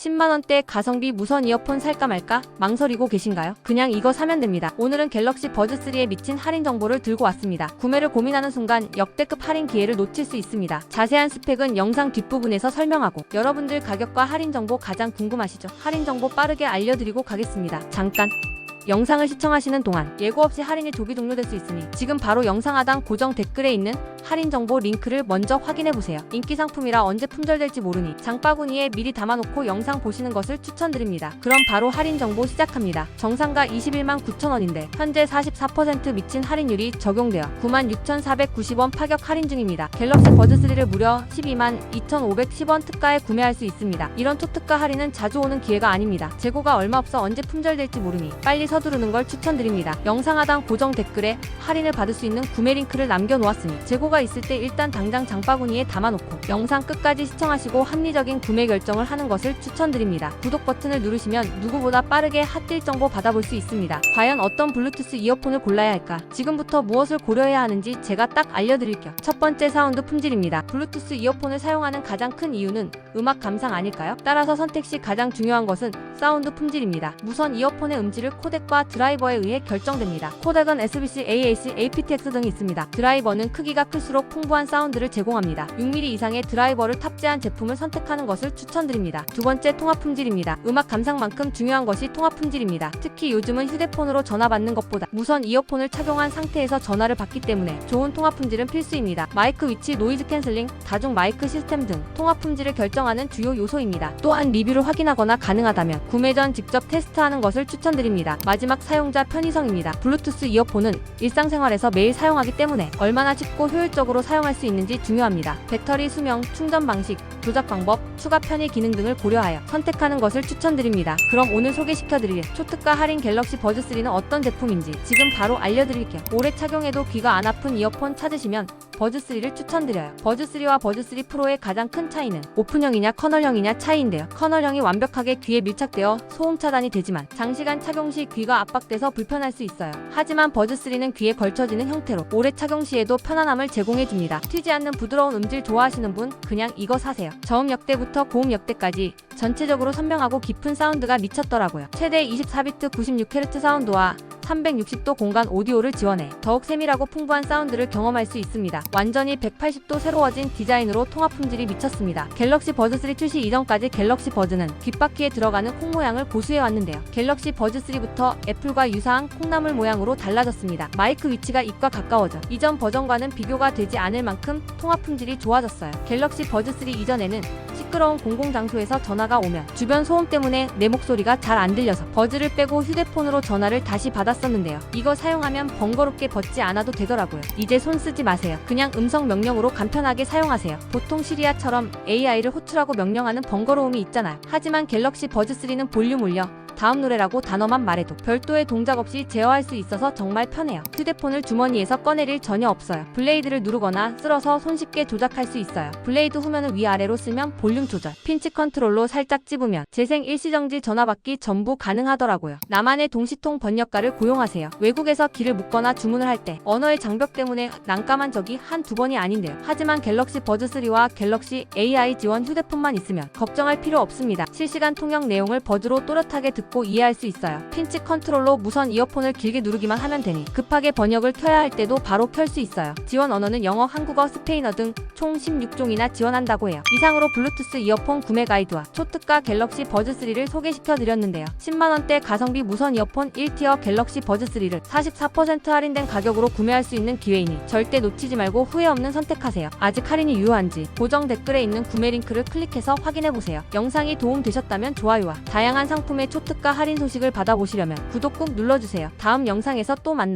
10만원대 가성비 무선 이어폰 살까 말까 망설이고 계신가요? 그냥 이거 사면 됩니다. 오늘은 갤럭시 버즈3에 미친 할인 정보를 들고 왔습니다. 구매를 고민하는 순간 역대급 할인 기회를 놓칠 수 있습니다. 자세한 스펙은 영상 뒷부분에서 설명하고 여러분들 가격과 할인 정보 가장 궁금하시죠? 할인 정보 빠르게 알려드리고 가겠습니다. 잠깐 영상을 시청하시는 동안 예고 없이 할인이 조기 종료될 수 있으니 지금 바로 영상 하단 고정 댓글에 있는 할인 정보 링크를 먼저 확인해 보세요. 인기 상품이라 언제 품절될지 모르니 장바구니에 미리 담아놓고 영상 보시는 것을 추천드립니다. 그럼 바로 할인 정보 시작합니다. 정상가 21만 9천 원인데 현재 44% 미친 할인율이 적용되어 9만 6,490원 파격 할인 중입니다. 갤럭시 버즈 3를 무려 12만 2,510원 특가에 구매할 수 있습니다. 이런 초특가 할인은 자주 오는 기회가 아닙니다. 재고가 얼마 없어 언제 품절될지 모르니 빨리 서두르는 걸 추천드립니다. 영상 하단 고정 댓글에 할인을 받을 수 있는 구매 링크를 남겨놓았으니 재고 가 있을 때 일단 당장 장바구니에 담아놓고 영상 끝까지 시청하시고 합리적인 구매 결정을 하는 것을 추천드립니다. 구독 버튼을 누르시면 누구보다 빠르게 핫딜 정보 받아볼 수 있습니다. 과연 어떤 블루투스 이어폰을 골라야 할까? 지금부터 무엇을 고려해야 하는지 제가 딱 알려드릴게요. 첫 번째 사운드 품질입니다. 블루투스 이어폰을 사용하는 가장 큰 이유는 음악 감상 아닐까요? 따라서 선택 시 가장 중요한 것은 사운드 품질입니다. 무선 이어폰의 음질을 코덱과 드라이버에 의해 결정됩니다. 코덱은 SBC, AAC, aptX 등이 있습니다. 드라이버는 크기가 클 수록 풍부한 사운드를 제공합니다. 6mm 이상의 드라이버를 탑재한 제품을 선택하는 것을 추천드립니다. 두 번째 통합 품질입니다. 음악 감상만큼 중요한 것이 통합 품질입니다. 특히 요즘은 휴대폰으로 전화 받는 것보다 무선 이어폰을 착용한 상태에서 전화를 받기 때문에 좋은 통합 품질은 필수입니다. 마이크 위치, 노이즈 캔슬링, 다중 마이크 시스템 등 통합 품질을 결정하는 주요 요소입니다. 또한 리뷰를 확인하거나 가능하다면 구매 전 직접 테스트하는 것을 추천드립니다. 마지막 사용자 편의성입니다. 블루투스 이어폰은 일상생활에서 매일 사용하기 때문에 얼마나 쉽고 효율 적으로 사용할 수 있는지 중요합니다. 배터리 수명, 충전 방식, 조작 방법, 추가 편의 기능 등을 고려하여 선택하는 것을 추천드립니다. 그럼 오늘 소개시켜드릴 초특가 할인 갤럭시 버즈 3는 어떤 제품인지 지금 바로 알려드릴게요. 오래 착용해도 귀가 안 아픈 이어폰 찾으시면 버즈3를 추천드려요. 버즈3와 버즈3 프로의 가장 큰 차이는 오픈형이냐 커널형이냐 차이인데요. 커널형이 완벽하게 귀에 밀착되어 소음 차단이 되지만 장시간 착용 시 귀가 압박돼서 불편할 수 있어요. 하지만 버즈3는 귀에 걸쳐지는 형태로 오래 착용 시에도 편안함을 제공해줍니다. 튀지 않는 부드러운 음질 좋아하시는 분 그냥 이거 사세요. 저음 역대부터 고음 역대까지 전체적으로 선명하고 깊은 사운드가 미쳤더라고요. 최대 24비트 96Hz 사운드와 360도 공간 오디오를 지원해 더욱 세밀하고 풍부한 사운드를 경험할 수 있습니다. 완전히 180도 새로워진 디자인으로 통합 품질이 미쳤습니다. 갤럭시 버즈 3 출시 이전까지 갤럭시 버즈는 귓바퀴에 들어가는 콩 모양을 고수해 왔는데요. 갤럭시 버즈 3부터 애플과 유사한 콩나물 모양으로 달라졌습니다. 마이크 위치가 입과 가까워져 이전 버전과는 비교가 되지 않을 만큼 통합 품질이 좋아졌어요. 갤럭시 버즈 3 이전에는 시끄러운 공공장소에서 전화가 오면 주변 소음 때문에 내 목소리가 잘 안 들려서 버즈를 빼고 휴대폰으로 전화를 다시 받았었는데요. 이거 사용하면 번거롭게 벗지 않아도 되더라고요. 이제 손 쓰지 마세요. 그냥 음성 명령으로 간편하게 사용하세요. 보통 시리아처럼 AI를 호출하고 명령하는 번거로움이 있잖아요. 하지만 갤럭시 버즈 3는 볼륨 올려 다음 노래라고 단어만 말해도 별도의 동작 없이 제어할 수 있어서 정말 편해요. 휴대폰을 주머니에서 꺼낼 일 전혀 없어요. 블레이드를 누르거나 쓸어서 손쉽게 조작할 수 있어요. 블레이드 후면을 위아래로 쓰면 볼륨 조절, 핀치 컨트롤로 살짝 찝으면 재생 일시정지 전화받기 전부 가능하더라고요. 나만의 동시통 번역가를 고용하세요. 외국에서 길을 묻거나 주문을 할 때 언어의 장벽 때문에 난감한 적이 한두 번이 아닌데요. 하지만 갤럭시 버즈 3와 갤럭시 AI 지원 휴대폰만 있으면 걱정할 필요 없습니다. 실시간 통역 내용을 버즈로 또렷하게 듣고 이해할 수 있어요. 핀치 컨트롤로 무선 이어폰을 길게 누르기만 하면 되니 급하게 번역을 켜야 할 때도 바로 켤 수 있어요. 지원 언어는 영어, 한국어, 스페인어 등 총 16종이나 지원한다고 해요. 이상으로 블루투스 이어폰 구매 가이드와 초특가 갤럭시 버즈 3를 소개시켜 드렸는데요. 10만원대 가성비 무선 이어폰 1티어 갤럭시 버즈 3를 44% 할인된 가격으로 구매할 수 있는 기회이니 절대 놓치지 말고 후회 없는 선택하세요. 아직 할인이 유효한지 고정 댓글에 있는 구매 링크를 클릭해서 확인해 보세요. 영상이 도움 되셨다면 좋아요와 다양한 상품의 초특가 할인 소식을 받아보시려면 구독 꾹 눌러주세요. 다음 영상에서 또 만나요.